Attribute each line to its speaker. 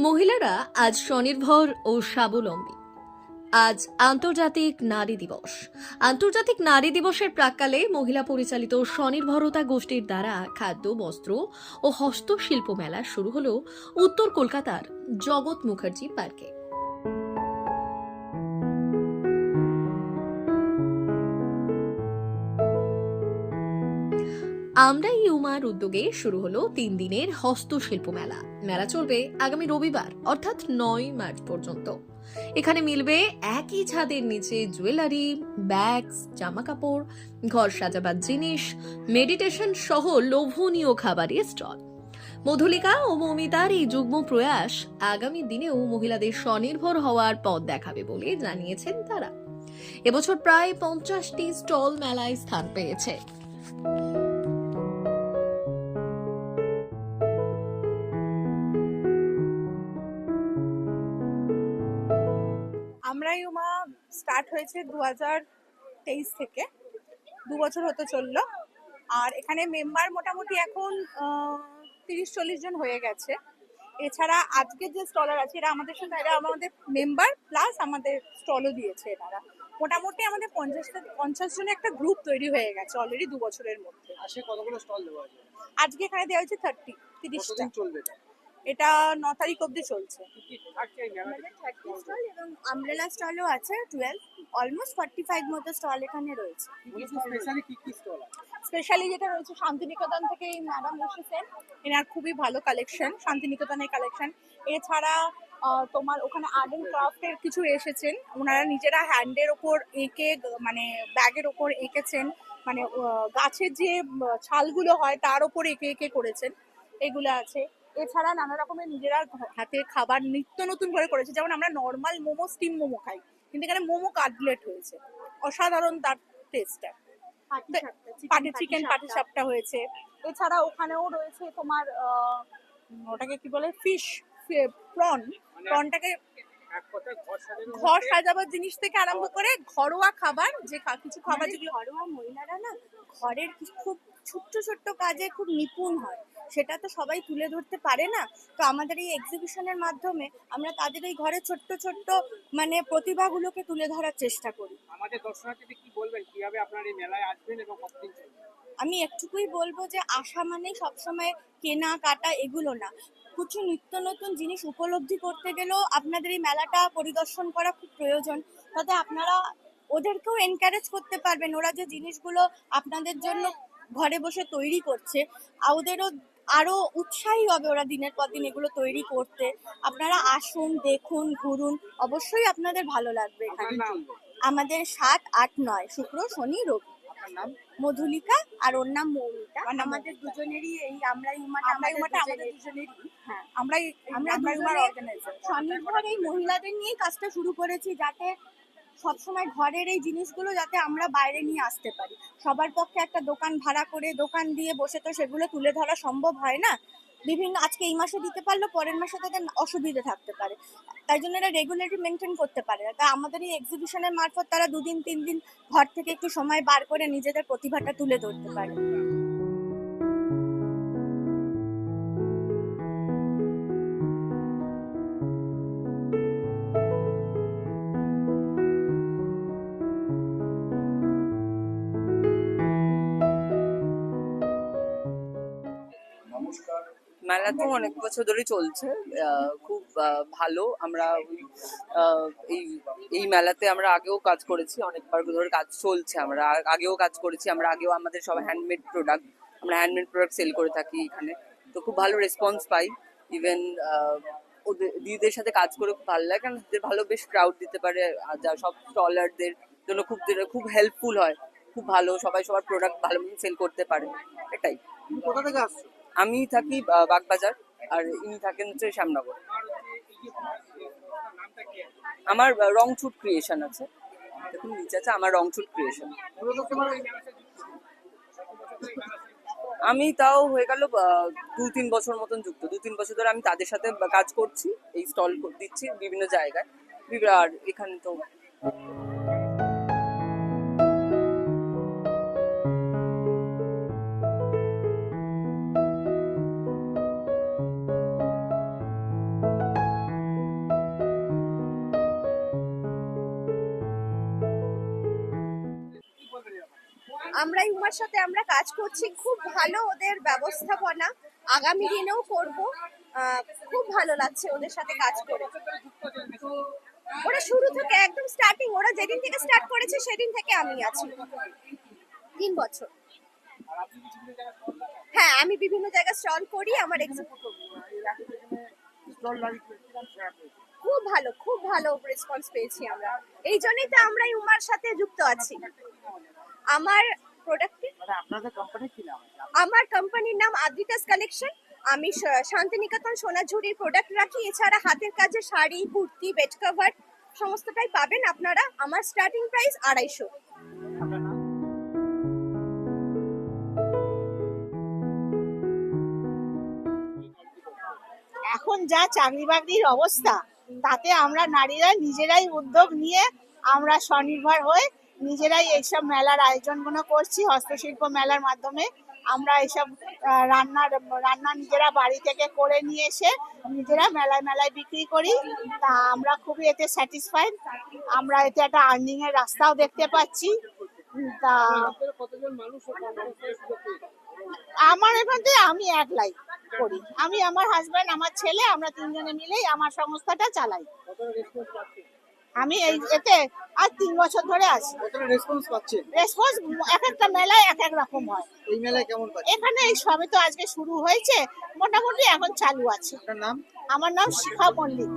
Speaker 1: মহিলারা আজ স্বনির্ভর ও স্বাবলম্বী। আজ আন্তর্জাতিক নারী দিবস। আন্তর্জাতিক নারী দিবসের প্রাককালে মহিলা পরিচালিত স্বনির্ভরতা গোষ্ঠীর দ্বারা খাদ্য, বস্ত্র ও হস্তশিল্প মেলা শুরু হলো উত্তর কলকাতার জগৎ মুখার্জি পার্কে। আমরা ইউমার উদ্যোগে শুরু হলো তিন দিনের হস্তশিল্প মেলা। মেলা চলবে আগামী রবিবার, অর্থাৎ নয় মার্চ পর্যন্ত। এখানে মিলবে একই ছাদের নিচে জুয়েলারি, ব্যাগস জামা কাপড় ঘর সাজাবার জিনিস, মেডিটেশন সহ লোভনীয় খাবারের স্টল। মধুলিকা ও মমিতার এই যুগ্ম প্রয়াস আগামী দিনেও মহিলাদের স্বনির্ভর হওয়ার পথ দেখাবে বলে জানিয়েছেন তারা। এবছর প্রায় পঞ্চাশটি স্টল মেলায় স্থান পেয়েছে।
Speaker 2: আমরা ইউমা স্টার্ট হয়েছে দু তেইশ থেকে। দু বছর হতে চলল। আর এখানে মেম্বার মোটামুটি এখন তিরিশ চল্লিশ জন হয়ে গেছে। এছাড়া আজকে যে স্টলার আছে এরা আমাদের সঙ্গে এরা আমাদের মেম্বার প্লাস আমাদের স্টলও দিয়েছে এনারা। মোটামুটি আমাদের পঞ্চাশ পঞ্চাশ জনের একটা গ্রুপ তৈরি হয়ে গেছে অলরেডি দু বছরের মধ্যে। আজকে এখানে দেওয়া হয়েছে থার্টি তিরিশটা।
Speaker 3: চলবে এটা?
Speaker 2: ন তারিখ অবধি চলছে।
Speaker 4: এবং আমব্রেলা স্টলও আছে টুয়েলভ অলমোস্ট ফর্টি ফাইভ মতো স্টল এখানে রয়েছে।
Speaker 3: স্পেশালি কি কি স্টল আছে?
Speaker 2: স্পেশালি যেটা রয়েছে শান্তিনিকেতন থেকে এই ম্যাডাম এসেছেন। এনার খুবই ভালো কালেকশন শান্তিনিকেতনের কালেকশন এছাড়া আহ, তোমার ওখানে আর্ট অ্যান্ড ক্রাফটের কিছু এসেছেন। ওনারা নিজেরা হ্যান্ডের ওপর এঁকে মানে ব্যাগের ওপর এঁকেছেন। মানে গাছের যে ছালগুলো হয় তার ওপর এঁকে এঁকে করেছেন। এগুলো আছে। এছাড়া নানা রকমের নিজেরা হাতে খাবার নিত্য নতুন করে করেছে। যেমন আমরা নর্মাল মোমো স্টিম মোমো খাই। কিন্তু এখানে মোমো কাটলেট হয়েছে। অসাধারণ তার টেস্টটা পাটি চিকেন পাটি সাপটা। হয়েছে। এছাড়া ওখানেও রয়েছে তোমার আহ, ওটাকে কি বলে? ফিশ প্রন প্রনটাকে
Speaker 3: ঘর
Speaker 2: সাজাবার জিনিস থেকে আরম্ভ করে ঘরোয়া খাবার যে কিছু খাবার যেগুলো
Speaker 4: ঘরোয়া মহিলারা না ঘরের কিছু খুব ছোট্ট ছোট্ট কাজে খুব নিপুণ হয়। সেটা তো সবাই তুলে ধরতে পারে না। তো আমাদের এই এক্সিবিশনের মাধ্যমে আমরা তাদের এই ঘরে ছোট্ট ছোট্ট মানে প্রতিভাগুলোকে তুলে ধরার চেষ্টা করি।
Speaker 3: আমাদের দর্শনার্থীদের কি বলবেন? কীভাবে আপনার এই মেলায় আসবেন এবং কতদিন
Speaker 4: আমি একটুকুই বলব যে আশা মানে সবসময় কেনা কাটা এগুলো না। কিছু নিত্য নতুন জিনিস উপলব্ধি করতে গেলেও আপনাদের এই মেলাটা পরিদর্শন করা খুব প্রয়োজন। তাতে আপনারা ওদেরকেও এনকারেজ করতে পারবেন। ওরা যে জিনিসগুলো আপনাদের জন্য ঘরে বসে তৈরি করছে আর ওদেরও আরও উৎসাহী হবে ওরা দিনের পর দিন এগুলো তৈরি করতে। আপনারা আসুন দেখুন ঘুরুন অবশ্যই আপনাদের ভালো লাগবে এখানে। আমাদের সাত আট নয় শুক্র শনি রবি। মধুলিকা আর ওর নাম মৌমিতা। আমাদের দুজনেরই এই আমরা ইউমাটা
Speaker 2: আমরা ইউমাটা আমাদের
Speaker 4: দুজনেরই।
Speaker 2: আমরাই
Speaker 4: আমরা
Speaker 2: আমরা
Speaker 4: দুজনে স্বনির্ভর এই মহিলাদের নিয়ে কাজটা শুরু করেছি যাতে সবসময় ঘরের এই জিনিসগুলো যাতে আমরা বাইরে নিয়ে আসতে পারি। সবার পক্ষে একটা দোকান ভাড়া করে দোকান দিয়ে বসে তো সেগুলো তুলে ধরা সম্ভব হয় না। বিভিন্ন আজকে এই মাসে দিতে পারল পরের মাসে তাদের অসুবিধে থাকতে পারে। তাই জন্য এরা রেগুলেটরি মেনটেন করতে পারে না। তাই আমাদের এই এক্সিবিশনের মারফত তারা দুদিন তিন দিন ঘর থেকে একটু সময় বার করে নিজেদের প্রতিভাটা তুলে ধরতে পারে।
Speaker 5: মেলা তো অনেক বছর ধরে চলছে খুব ভালো। আমরা এই এই মেলাতে আমরা আগেও কাজ করেছি, অনেকবার ধরে কাজ চলছে আমরা। আগেও কাজ করেছি, আমরা আগেও আমাদের সব হ্যান্ডমেড প্রোডাক্ট আমরা হ্যান্ডমেড প্রোডাক্ট সেল করে থাকি এখানে। তো খুব ভালো রেসপন্স পাই। ইভেন ওদের, দিদিদের সাথে কাজ করে খুব ভালো লাগে, কারণ দিদিদের ভালো বেশ ক্রাউড দিতে পারে যা, সব স্টলারদের জন্য খুব খুব হেল্পফুল হয়। খুব ভালো, সবাই সবার প্রোডাক্ট ভালো সেল করতে পারে, এটাই।
Speaker 3: কোথা থেকে আসছো?
Speaker 5: আমি থাকি বাগবাজার, আর ইনি থাকেন হচ্ছে শ্যামনগর? আমার রং রংছুট ক্রিয়েশন আছে দেখুন, নিচে আছে আমার ক্রিয়েশন
Speaker 3: মেলার সাথে যুক্ত?
Speaker 5: আমি তাও হয়ে গেল দু তিন বছর মতন যুক্ত দু তিন বছর ধরে আমি তাদের সাথে কাজ করছি, এই স্টল দিচ্ছি বিভিন্ন জায়গায় আর এখানে তো
Speaker 4: আমরা উমার সাথে আমরা কাজ করছি। খুব ভালো ওদের ব্যবস্থাপনা। আগামী দিনেও করব। খুব ভালো লাগছে ওদের সাথে কাজ করে। ওরা শুরু থেকে একদম স্টার্টিং ওরা যেদিন থেকে স্টার্ট করেছে সেদিন থেকে আমি আছি। তিন বছর। হ্যাঁ আমি বিভিন্ন জায়গায় স্টল করি, আমার খুব ভালো খুব ভালো রেসপন্স পেয়েছি আমরা। এই জন্যই তো আমরা উমার সাথে যুক্ত আছি। আমার প্রোডাক্ট
Speaker 3: মানে আপনাদের কোম্পানি কি নাম?
Speaker 4: আমার কোম্পানির নাম আদ্রিতাস কালেকশন আমি শান্তিনিকেতন সোনাঝুরির প্রোডাক্ট রাখি। এছাড়া হাতের কাজে শাড়ি কুর্তি বেড কভার সমস্তটাই পাবেন আপনারা। আমার স্টার্টিং প্রাইস আড়াইশো।
Speaker 6: এখন যা চাকরি বাকরির অবস্থা তাতে আমরা নারীরা নিজেরাই উদ্যোগ নিয়ে আমরা স্বনির্ভর হয়ে নিজেরাই এইসব মেলার আয়োজনগুলো করছি, হস্তশিল্প মেলার মাধ্যমে। আমরা এইসব রান্নার, রান্না নিজেরা বাড়ি থেকে করে নিয়ে এসে নিজেরা মেলায় মেলায় বিক্রি করি। তা আমরা খুবই এতে স্যাটিসফাইড। আমরা এতে একটা আর্নিং এর রাস্তাও দেখতে পাচ্ছি। তা? আমার এখান থেকে আমি একলাই করি। আমি আমার হাজব্যান্ড আমার ছেলে, আমরা তিনজনে মিলেই আমার সংস্থাটা চালাই। আমি এই এতে আজ তিন বছর ধরে আছি।
Speaker 3: রেসপন্স পাচ্ছে?
Speaker 6: রেসপন্স এক একটা মেলায় এক এক রকম হয়।
Speaker 3: এই মেলায় কেমন
Speaker 6: এখানে এই সবে তো আজকে শুরু হয়েছে। মোটামুটি এখন চালু আছে।
Speaker 3: নাম?
Speaker 6: আমার নাম শিখা মল্লিক